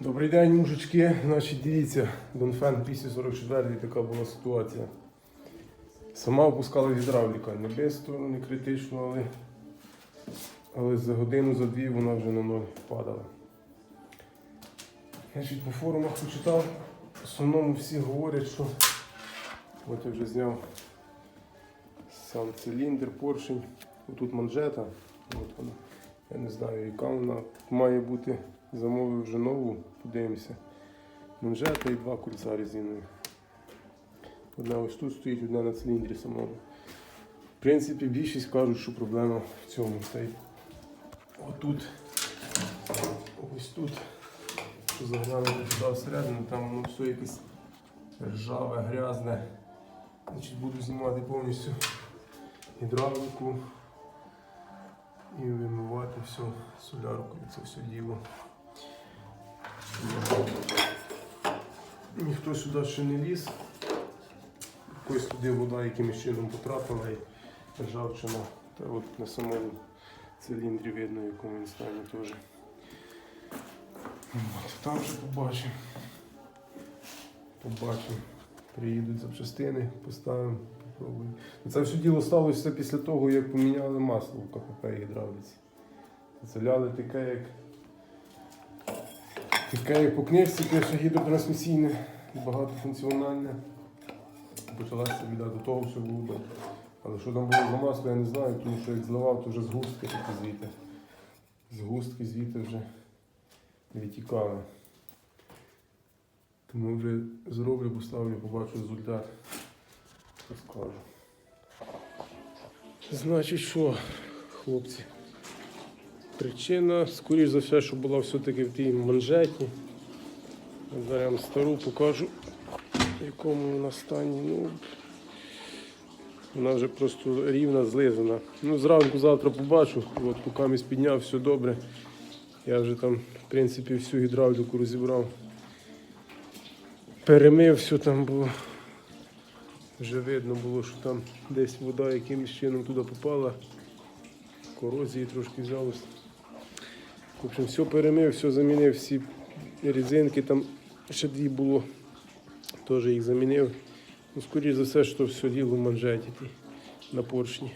Добрий день, мужички. Значить, дивіться, Донфен після 44 така була ситуація. Сама опускала гідравліка. Не бистро, не критично, але, але за годину, за дві вона вже на ноль падала. Значить, по форумах почитав. В основному всі говорять, що от я вже зняв сам циліндр, поршень. Тут манжета. От вона. Я не знаю, яка вона має бути. Замовив вже нову, подивимося. Манжета і два кольця резинові. Одна ось тут стоїть, одна на циліндрі самому. В принципі, більшість кажуть, що проблема в цьому. Й отут, ось тут, заглянути туди всередину, там воно все якесь ржаве, грязне. Значить, буду знімати повністю гідравліку вимивати все соляркою, це все діло. Ніхто сюди ще не ліз. Якось туди вода якимось чином потрапила і ржавчина. Та от на самому циліндрі видно, в якому він стані теж. Там вже побачимо. Побачимо. Приїдуть запчастини, поставимо, попробуємо. Це все діло сталося після того, як поміняли масло в КПП гідравліці. Заляли таке, як таке, як по книжці пише гідротрансмісійне, багатофункціональне. Почалася біда, до того все було. Але що там було за масло, я не знаю, тому що як зливав, то вже згустки такі звідти. Згустки звідти вже витікали. Тому вже зроблю, поставлю, побачу результат. Розкажу. Значить що, хлопці? Причина, скоріш за все, що була все-таки в тій манжеті. Зараз стару покажу, в якому вона стані. Ну, вона вже просто рівна, злизана. Ну, зранку завтра побачу, от поки місь підняв, все добре. Я вже там, в принципі, всю гідравліку розібрав. Перемив все там було. Вже видно було, що там десь вода якимось чином туди попала. Корозії трошки взялось. В общем, все перемив, все замінив, всі резинки там ще дві було. Теж їх замінив. Ну, Скоріше за все, що все діло в манжеті на поршні.